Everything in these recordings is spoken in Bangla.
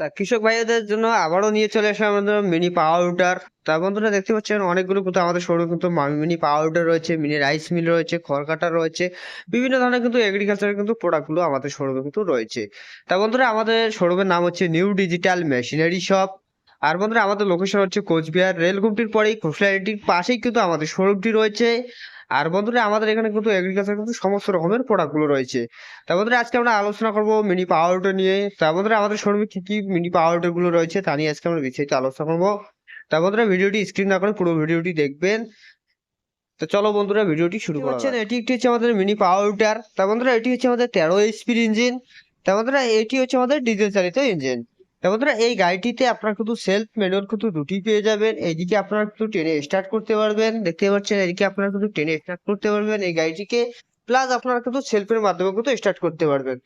তা কৃষক ভাইদের জন্য আবারও নিয়ে চলে আসে আমাদের মিনি পাওয়ার পাউডার তা বন্ধুরা দেখতে পাচ্ছেন অনেকগুলো কিন্তু আমাদের শোরুম কিন্তু মিনি পাওয়ার পাউডার রয়েছে মিনি রাইস মিল রয়েছে খড়কাটা রয়েছে, বিভিন্ন ধরনের কিন্তু এগ্রিকালচারের কিন্তু প্রোডাক্টগুলো আমাদের শোরুমে কিন্তু রয়েছে। তা বন্ধুরা আমাদের শোরুমের নাম হচ্ছে নিউ ডিজিটাল মেশিনারি শপ আর বন্ধুরা, আমাদের লোকেশন হচ্ছে কোচবিহার রেলগুমটির পরেই। খোসলাইটির পাশেই কিন্তু আমাদের শোরুমটি রয়েছে। আর বন্ধুরা, আমাদের এখানে কিন্তু এগ্রিকালচার কিন্তু সমস্ত রকমের প্রোডাক্টগুলো রয়েছে। তা বন্ধুরা, আজকে আমরা আলোচনা করব মিনি পাওয়ার পাওয়ারটা নিয়ে। তা বন্ধুরা, আমাদের শোরুমে কি কি মিনি পাওয়ারটা গুলো রয়েছে তা নিয়ে আজকে আমরা বিস্তারিত আলোচনা করব। তা বন্ধুরা, ভিডিওটি স্ক্রিন না করে পুরো ভিডিওটি দেখবেন। তো চলো বন্ধুরা, ভিডিওটি শুরু করা। এটি একটি হচ্ছে আমাদের মিনি পাওয়ার পাওয়ারটার তা বন্ধুরা, এটি হচ্ছে আমাদের তেরো এইচপির ইঞ্জিন তা বন্ধুরা, এটি হচ্ছে আমাদের ডিজেল চালিত ইঞ্জিন বন্ধুরা, এই গাড়িটিতে আপনার কিন্তু সেলফ ম্যানুয়াল কিন্তু দুটি পেয়ে যাবেন। এইদিকে আপনারা কিন্তু টেনে স্টার্ট করতে পারবেন। দেখতে পাচ্ছেন, এদিকে আপনারা কিন্তু টেনে স্টার্ট করতে পারবেন। এই গাড়িটিকে প্লাস আপনারা কিন্তু সেলফের মাধ্যমে কিন্তু স্টার্ট করতে পারবেন।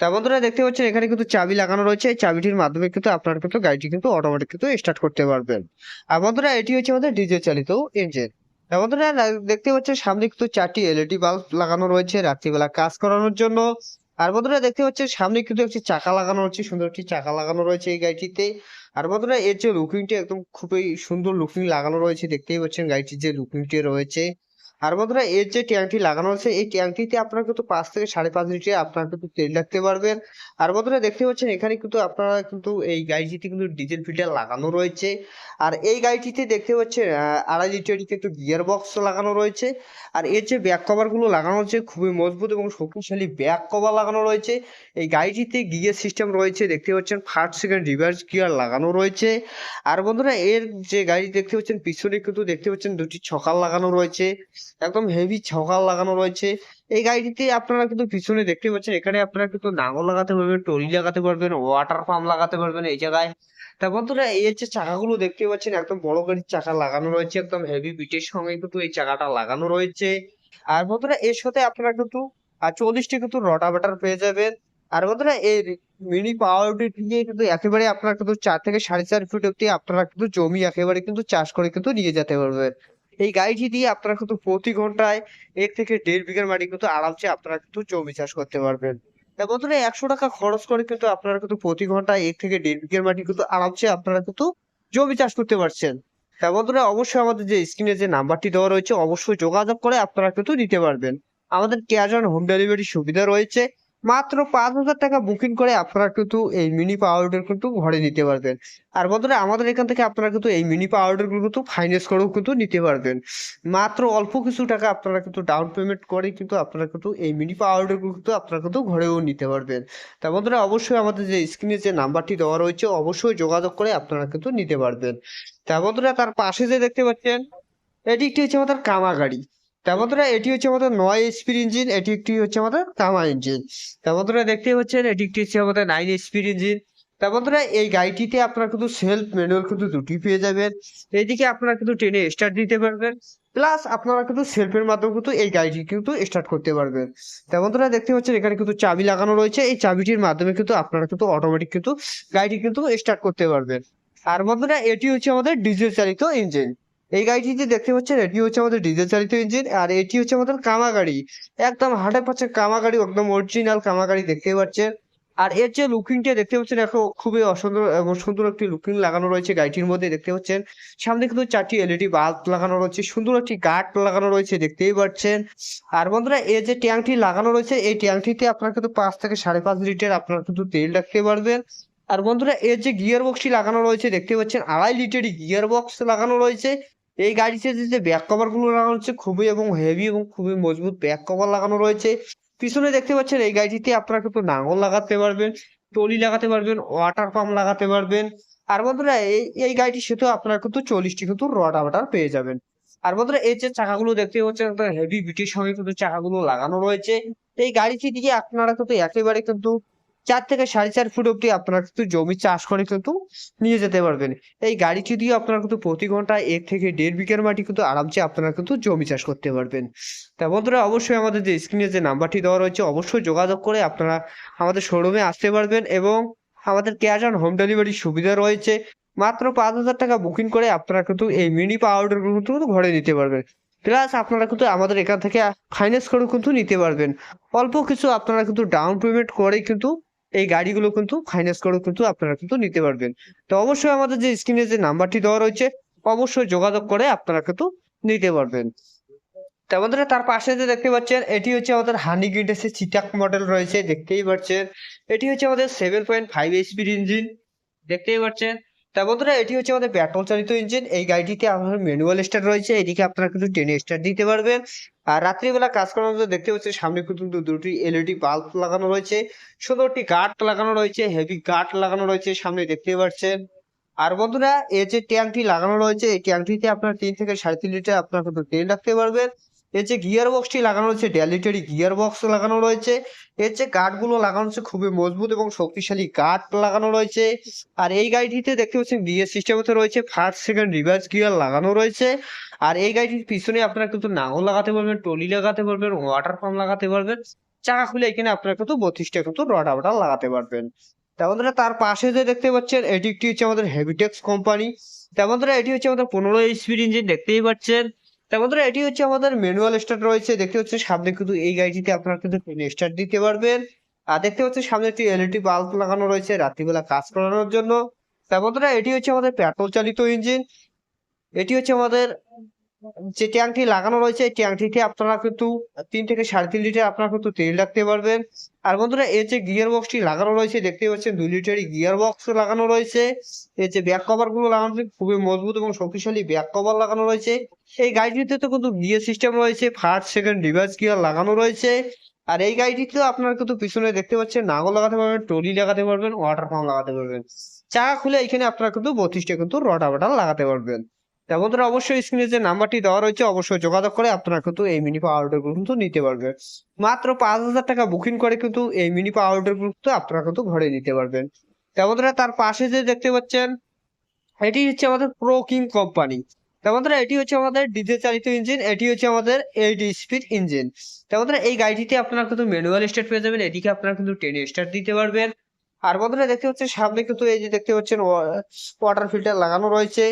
তা বন্ধুরা, দেখতে পাচ্ছেন, এখানে কিন্তু চাবি লাগানো রয়েছে। এই চাবিটির মাধ্যমে কিন্তু আপনারা কিন্তু গাড়িটি কিন্তু অটোমেটিক কিন্তু স্টার্ট করতে পারবেন। আর বন্ধুরা, এটি হচ্ছে আমাদের ডিজেল চালিত ইঞ্জিন বন্ধুরা, দেখতে পাচ্ছেন, সামনে কিন্তু চারটি এলইডি বাল্ব লাগানো রয়েছে। রাত্রিবেলা কাজ করানোর জন্য। আর বন্ধুরা দেখতে পাচ্ছেন, সামনে কিন্তু একটি চাকা লাগানো রয়েছে, সুন্দর একটি চাকা লাগানো রয়েছে এই গাড়িটিতে। আর বন্ধুরা এর যে লুকিংটি একদম খুবই সুন্দর লুকিং লাগানো রয়েছে, দেখতেই পাচ্ছেন গাড়িটির যে লুকিংটি রয়েছে। আর বন্ধুরা এর যে ট্যাঙ্কটি লাগানো আছে এই ট্যাঙ্কটিতে আপনারা কিন্তু পাঁচ থেকে সাড়ে পাঁচ লিটার আপনারা কিন্তু তেল রাখতে পারবেন। আর বন্ধুরা, দেখতে পাচ্ছেন, এখানে কিন্তু আপনারা কিন্তু এই গাড়িটিতে কিন্তু ডিজেল ফিল্টার লাগানো রয়েছে। আর এই গাড়িটিতে দেখতে পাচ্ছেন আড়াই লিটারই কিন্তু গিয়ার বক্স লাগানো রয়েছে। আর এর যে ব্যাক কভারগুলো লাগানো হচ্ছে খুবই মজবুত এবং শক্তিশালী ব্যাক কভার লাগানো রয়েছে। এই গাড়িটিতে গিয়ার সিস্টেম রয়েছে, দেখতে পাচ্ছেন ফার্স্ট সেকেন্ড রিভার্স গিয়ার লাগানো রয়েছে। আর বন্ধুরা, এর যে গাড়ি দেখতে পাচ্ছেন, পিছনে কিন্তু দেখতে পাচ্ছেন, দুটি ছকাল লাগানো রয়েছে। একদম হেভি ছকাল লাগানো রয়েছে। এই গাড়িটিতে আপনারা কিন্তু পিছনে দেখতে পাচ্ছেন, এখানে আপনারা কিন্তু নাঙল লাগাতে পারবেন, টলি লাগাতে পারবেন ওয়াটার পাম্প লাগাতে পারবেন এই জায়গায়। তা বন্ধুরা, এই যে চাকাগুলো দেখতে পাচ্ছেন, একদম বড় গাড়ির চাকা লাগানো রয়েছে, একদম হেভি বিটের সঙ্গে কিন্তু এই চাকাটা লাগানো রয়েছে। আর বন্ধুরা, এর সাথে আপনারা কিন্তু চল্লিশটি কিন্তু রটাভেটার পেয়ে যাবেন। আর বন্ধুরা, এই মিনি পাওয়ারটি দিয়ে কিন্তু একেবারে আপনারা কিন্তু চার থেকে সাড়ে চার ফুট অব্দি আপনারা কিন্তু জমি একেবারে কিন্তু চাষ করে কিন্তু নিয়ে যেতে পারবেন। এই গাড়িটি দিয়ে আপনারা কিন্তু প্রতি ঘন্টায় এক থেকে দেড় বিঘার মাটি কিন্তু আরামসে আপনারা কিন্তু জমি চাষ করতে পারবেন। তা বন্ধুরা, একশো টাকা খরচ করে কিন্তু আপনারা কিন্তু প্রতি ঘন্টায় এক থেকে দেড় বিঘার মাটি কিন্তু আরামসে আপনারা কিন্তু জমি চাষ করতে পারছেন। তা বন্ধুরা, অবশ্যই আমাদের যে স্ক্রিনে যে নাম্বারটি দেওয়া রয়েছে, অবশ্যই যোগাযোগ করে আপনারা কিন্তু নিতে পারবেন। আমাদের ক্যাশ অন হোম ডেলিভারি সুবিধা রয়েছে। মাত্র পাঁচ হাজার টাকা বুকিং করে আপনারা কিন্তু এই মিনি পাওয়ারটার কিন্তু ঘরে নিতে পারবেন। আর বন্ধুরা, আমাদের এখান থেকে আপনারা কিন্তু এই মিনি পাওয়ারটারগুলো কিন্তু ফাইন্যান্স করেও কিন্তু নিতে পারবেন। মাত্র অল্প কিছু টাকা আপনারা কিন্তু ডাউন পেমেন্ট করে কিন্তু আপনারা কিন্তু এই মিনি পাওয়ারটারগুলো কিন্তু আপনারা কিন্তু ঘরেও নিতে পারবেন। তা বন্ধুরা, অবশ্যই আমাদের যে স্ক্রিনে যে নাম্বারটি দেওয়া রয়েছে, অবশ্যই যোগাযোগ করে আপনারা কিন্তু নিতে পারবেন। তা বন্ধুরা, তার পাশে যে দেখতে পাচ্ছেন, এটি একটি হচ্ছে আমাদের কামা গাড়ি তা বন্ধুরা এটি হচ্ছে আমাদের নয় এইচপির ইঞ্জিন এটি একটি হচ্ছে আমাদের কামা ইঞ্জিন তা বন্ধুরা দেখতে পাচ্ছেন, এটি একটি হচ্ছে আমাদের নাইন এইচপির ইঞ্জিন তা বন্ধুরা এই গাড়িটিতে আপনারা কিন্তু সেলফ ম্যানুয়াল কিন্তু দুটি পেয়ে যাবেন। এইদিকে আপনারা কিন্তু ট্রেনে স্টার্ট দিতে পারবেন। প্লাস আপনারা কিন্তু সেলফের মাধ্যমে কিন্তু এই গাড়িটি কিন্তু স্টার্ট করতে পারবেন। তা বন্ধুরা দেখতে পাচ্ছেন, এখানে কিন্তু চাবি লাগানো রয়েছে। এই চাবিটির মাধ্যমে কিন্তু আপনারা কিন্তু অটোমেটিক কিন্তু গাড়িটি কিন্তু স্টার্ট করতে পারবেন। আর বন্ধুরা এটি হচ্ছে আমাদের ডিজেল চালিত ইঞ্জিন এই গাড়িটিতে দেখতে পাচ্ছেন, এটি হচ্ছে আমাদের ডিজেল চালিত ইঞ্জিন আর এটি হচ্ছে আমাদের কামা গাড়ি একদম হান্ড্রেড পার্সেন্ট কামা গাড়ি একদম অরিজিনাল কামা গাড়ি দেখতে পাচ্ছেন। আর এর যে লুকিংটা দেখতে পাচ্ছেন এখন খুবই অসুন্দর, এবং সুন্দর একটি লুকিং লাগানো রয়েছে গাড়িটির মধ্যে, দেখতে পাচ্ছেন। সামনে কিন্তু চারটি এলইডি বাল্ব লাগানো রয়েছে, সুন্দর একটি গার্ড লাগানো রয়েছে, দেখতেই পাচ্ছেন। আর বন্ধুরা, এই যে ট্যাঙ্কটি লাগানো রয়েছে, এই ট্যাঙ্কটিতে আপনারা কিন্তু পাঁচ থেকে সাড়ে পাঁচ লিটার আপনারা কিন্তু তেল রাখতে পারবেন। আর বন্ধুরা, এর যে গিয়ার বক্সটি লাগানো রয়েছে, দেখতে পাচ্ছেন, আড়াই লিটারই গিয়ার বক্স লাগানো রয়েছে। এই গাড়িতে যে ব্যাক কভারগুলো লাগানো হচ্ছে খুবই এবং হেভি এবং খুবই মজবুত ব্যাক কভার লাগানো রয়েছে। পিছনে দেখতে পাচ্ছেন এই গাড়িটিতে আপনারা কিন্তু নাঙল লাগাতে পারবেন টলি লাগাতে পারবেন ওয়াটার পাম্প লাগাতে পারবেন। আর বন্ধুরা, এই এই গাড়িটির সাথেও আপনারা কিন্তু চল্লিশটি কিন্তু রটার পেয়ে যাবেন। আর বন্ধুরা, এই যে চাকাগুলো দেখতে পাচ্ছেন হেভি বিটির সঙ্গে কিন্তু চাকাগুলো লাগানো রয়েছে। এই গাড়িটি দিয়ে আপনারা কিন্তু একেবারে কিন্তু চার থেকে সাড়ে চার ফুট অব্দি আপনারা কিন্তু জমি চাষ করে কিন্তু নিয়ে যেতে পারবেন। এই গাড়িটি দিয়ে আপনারা কিন্তু প্রতি ঘন্টায় এক থেকে দেড় বিঘের মাটি কিন্তু আরামসে আপনারা কিন্তু জমি চাষ করতে পারবেন। তা বন্ধুরা, অবশ্যই আমাদের যে স্ক্রিনে যে নাম্বারটি দেওয়া রয়েছে, অবশ্যই যোগাযোগ করে আপনারা আমাদের শোরুমে আসতে পারবেন এবং আমাদের ক্যাশ অন হোম ডেলিভারি সুবিধা রয়েছে। মাত্র পাঁচ হাজার টাকা বুকিং করে আপনারা কিন্তু এই মিনি পাউডার কিন্তু ঘরে নিতে পারবেন। প্লাস আপনারা কিন্তু আমাদের এখান থেকে ফাইন্যান্স করে কিন্তু নিতে পারবেন। অল্প কিছু আপনারা কিন্তু ডাউন পেমেন্ট করে কিন্তু এই গাড়িগুলো কিন্তু ফাইন্যান্স করে কিন্তু আপনারা কিন্তু নিতে পারবেন। তো অবশ্যই আমাদের যে স্ক্রিনে যে নাম্বারটি দেওয়া রয়েছে, অবশ্যই যোগাযোগ করে আপনারা কিন্তু নিতে পারবেন। তো আমাদের তার পাশে যে দেখতে পাচ্ছেন, এটি হচ্ছে আমাদের হানি গ্রিডেসের চিটাক মডেল রয়েছে, দেখতেই পাচ্ছেন। এটি হচ্ছে আমাদের সেভেন পয়েন্ট ফাইভ এইচপির ইঞ্জিন দেখতেই পাচ্ছেন। তা বন্ধুরা, এটি হচ্ছে আমাদের পেট্রোল চালিত ইঞ্জিন এই গাড়িটিতে আপনার ম্যানুয়াল স্টার্ট রয়েছে এদিকে আপনারা কিন্তু টেনে স্টার্ট দিতে পারবেন। আর রাত্রিবেলা কাজ করার মধ্যে দেখতে পাচ্ছি সামনে কিন্তু দুটি এলইডি বাল্ব লাগানো রয়েছে। সুন্দর একটি গার্ড লাগানো রয়েছে, হেভি গার্ড লাগানো রয়েছে সামনে দেখতে পাচ্ছেন। আর বন্ধুরা, এই যে ট্যাঙ্কটি লাগানো রয়েছে, এই ট্যাঙ্কটিতে আপনার তিন থেকে সাড়ে তিন লিটার আপনার কিন্তু তেল রাখতে পারবেন। এর যে গিয়ার বক্সটি লাগানো রয়েছে ডেলিটারি গিয়ার বক্স লাগানো রয়েছে, এর যে গার্ডগুলো লাগানো হচ্ছে খুবই মজবুত এবং শক্তিশালী গার্ড লাগানো রয়েছে। আর এই গাড়িটিতে দেখতে পাচ্ছেন গিয়ার সিস্টেমতে রয়েছে ফার্স্ট সেকেন্ড রিভার্স গিয়ার লাগানো রয়েছে। আর এই গাড়িটির পিছনে আপনারা কিন্তু নাঙল লাগাতে পারবেন টলি লাগাতে পারবেন ওয়াটার পাম্প লাগাতে পারবেন, চাকা খুলে এখানে আপনারা কিন্তু বত্রিশটা কিন্তু রডা বটা লাগাতে পারবেন। তা বন্ধুরা, তার পাশে যে দেখতে পাচ্ছেন, এটি একটি হচ্ছে আমাদের হেভিটেক্স কোম্পানি তা বন্ধুরা, এটি হচ্ছে আমাদের পনেরো এইচপির ইঞ্জিন দেখতেই পাচ্ছেন। তা বন্ধুরা, এটি হচ্ছে আমাদের ম্যানুয়াল স্টার্ট রয়েছে। দেখতে হচ্ছে সামনে কিন্তু এই গাড়িটিতে আপনারা কিন্তু স্টার্ট দিতে পারবেন। আর দেখতে হচ্ছে সামনে একটি এলইডি বাল্ব লাগানো রয়েছে, রাত্রিবেলা কাজ করানোর জন্য। তা বন্ধুরা, এটি হচ্ছে আমাদের পেট্রোল চালিত ইঞ্জিন এটি হচ্ছে আমাদের যে ট্যাঙ্কটি লাগানো রয়েছে, এই ট্যাঙ্কটিতে আপনারা কিন্তু তিন থেকে সাড়ে তিন লিটার আপনারা কিন্তু তেল রাখতে পারবেন। আর বন্ধুরা এর যে গিয়ার বক্সটি লাগানো রয়েছে দেখতে পাচ্ছেন দুই লিটারই গিয়ার বক্স লাগানো রয়েছে। এর যে ব্যাক কভারগুলো লাগানো খুবই মজবুত এবং শক্তিশালী ব্যাক কভার লাগানো রয়েছে। এই গাড়িটিতে তো কিন্তু গিয়ার সিস্টেম রয়েছে ফার্স্ট সেকেন্ড রিভার্স গিয়ার লাগানো রয়েছে। আর এই গাড়িটিতে আপনারা কিন্তু পিছনে দেখতে পাচ্ছেন নাগল লাগাতে পারবেন টলি লাগাতে পারবেন ওয়াটার পাম্প লাগাতে পারবেন। চাকা খুলে এখানে আপনারা কিন্তু বত্রিশটা কিন্তু রটা বাটার লাগাতে পারবেন। তা বন্ধুরা অবশ্যই স্ক্রিনে যে নাম্বারটি দেওয়া রয়েছে, অবশ্যই যোগাযোগ করে আপনারা কিন্তু এই মিনি পাওয়ারগুলো কিন্তু নিতে পারবেন। মাত্র পাঁচ হাজার টাকা বুকিং করে কিন্তু এই মিনি পাওয়ারগুলো কিন্তু আপনারা কিন্তু ঘরে নিতে পারবেন। তা বন্ধুরা তার পাশে যে দেখতে পাচ্ছেন, এটি হচ্ছে আমাদের প্রো কিং কোম্পানি তা বন্ধুরা এটি হচ্ছে আমাদের ডিজেল চালিত ইঞ্জিন এটি হচ্ছে আমাদের এইট স্পিড ইঞ্জিন তা বন্ধুরা এই গাড়িটিতে আপনারা কিন্তু ম্যানুয়াল স্টার্ট পেয়ে যাবেন, এটিকে আপনারা কিন্তু টেন স্টার্ট দিতে পারবেন। আর বন্ধুরা দেখতে পাচ্ছেন, সামনে কিন্তু এই যে দেখতে পাচ্ছেন ওয়াটার ফিল্টার লাগানো রয়েছে।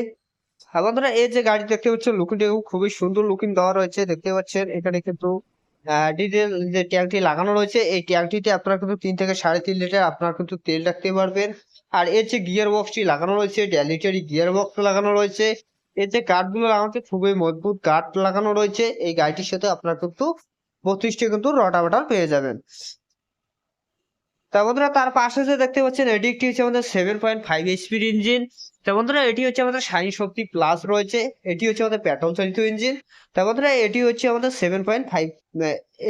বন্ধুরা, এই যে গাড়ি দেখতে পাচ্ছেন লুকিংটা খুবই সুন্দর লুকিং দেওয়া রয়েছে, দেখতে পাচ্ছেন। এখানে কিন্তু ডিজেল যে ট্যাঙ্কটি লাগানো রয়েছে, এই ট্যাঙ্কটিতে আপনারা কিন্তু তিন থেকে সাড়ে তিন লিটার আপনারা কিন্তু তেল রাখতে পারবেন। আর এর যে গিয়ার বক্সটি লাগানো রয়েছে ডেলিটারি গিয়ার বক্স লাগানো রয়েছে। এর যে কাঠগুলো লাগানো খুবই মজবুত কাঠ লাগানো রয়েছে। এই গাড়িটির সাথে আপনারা কিন্তু বত্রিশটি কিন্তু রটাভেটার পেয়ে যাবেন। তা বন্ধুরা, তার পাশে যে দেখতে পাচ্ছেন, এটি একটি হচ্ছে আমাদের সেভেন পয়েন্ট ফাইভ এইচপির ইঞ্জিন তা বন্ধুরা, এটি হচ্ছে আমাদের শাইন শক্তি প্লাস রয়েছে। এটি হচ্ছে আমাদের পেট্রোল চালিত ইঞ্জিন তো বন্ধুরা, এটি হচ্ছে আমাদের সেভেন পয়েন্ট ফাইভ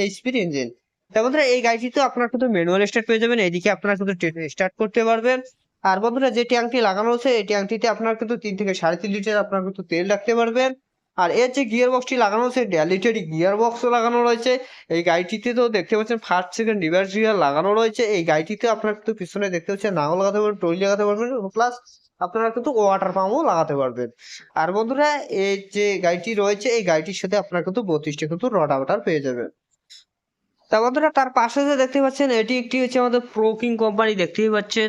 এইচপির ইঞ্জিন তা বন্ধুরা, এই গাড়িটিতে আপনারা শুধু ম্যানুয়াল স্টার্ট পেয়ে যাবেন, এদিকে আপনারা শুধু স্টার্ট করতে পারবেন। আর বন্ধুরা, যে ট্যাঙ্কটি লাগানো হচ্ছে, এই ট্যাঙ্কটিতে আপনার কিন্তু তিন থেকে সাড়ে তিন লিটার আপনার কিন্তু তেল রাখতে পারবেন। আর এর যে গিয়ার বক্সটি লাগানো হচ্ছে ডেলিটারি গিয়ার বক্স লাগানো রয়েছে। এই গাড়িটিতে তো দেখতে পাচ্ছেন ফার্স্ট সেকেন্ড রিভার্স গিয়ার লাগানো রয়েছে। এই গাড়িটিতে আপনারা কিন্তু পিছনে দেখতে পাচ্ছেন, নাঙল লাগাতে পারবেন টলি লাগাতে পারবেন প্লাস আপনারা কিন্তু ওয়াটার পাম্পও লাগাতে পারবেন। আর বন্ধুরা, এই যে গাড়িটি রয়েছে, এই গাড়িটির সাথে আপনারা কিন্তু বত্রিশটা কিন্তু রডাওয়াটার পেয়ে যাবেন। তা বন্ধুরা, তার পাশে যে দেখতে পাচ্ছেন, এটি একটি হচ্ছে আমাদের প্রোকিং কোম্পানি দেখতেই পাচ্ছেন।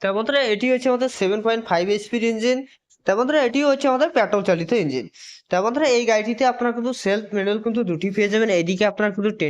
তা বন্ধুরা, এটি হচ্ছে আমাদের সেভেন পয়েন্ট ফাইভ এইচপির ইঞ্জিন তা বন্ধুরা, এটিও হচ্ছে আমাদের পেট্রোল চালিত ইঞ্জিন তার বন্ধুরা, এই গাড়িটিতে আপনারা কিন্তু সেলফ মেডেল কিন্তু দুটি পেয়ে যাবেন। এদিকে আপনার কিন্তু টেনে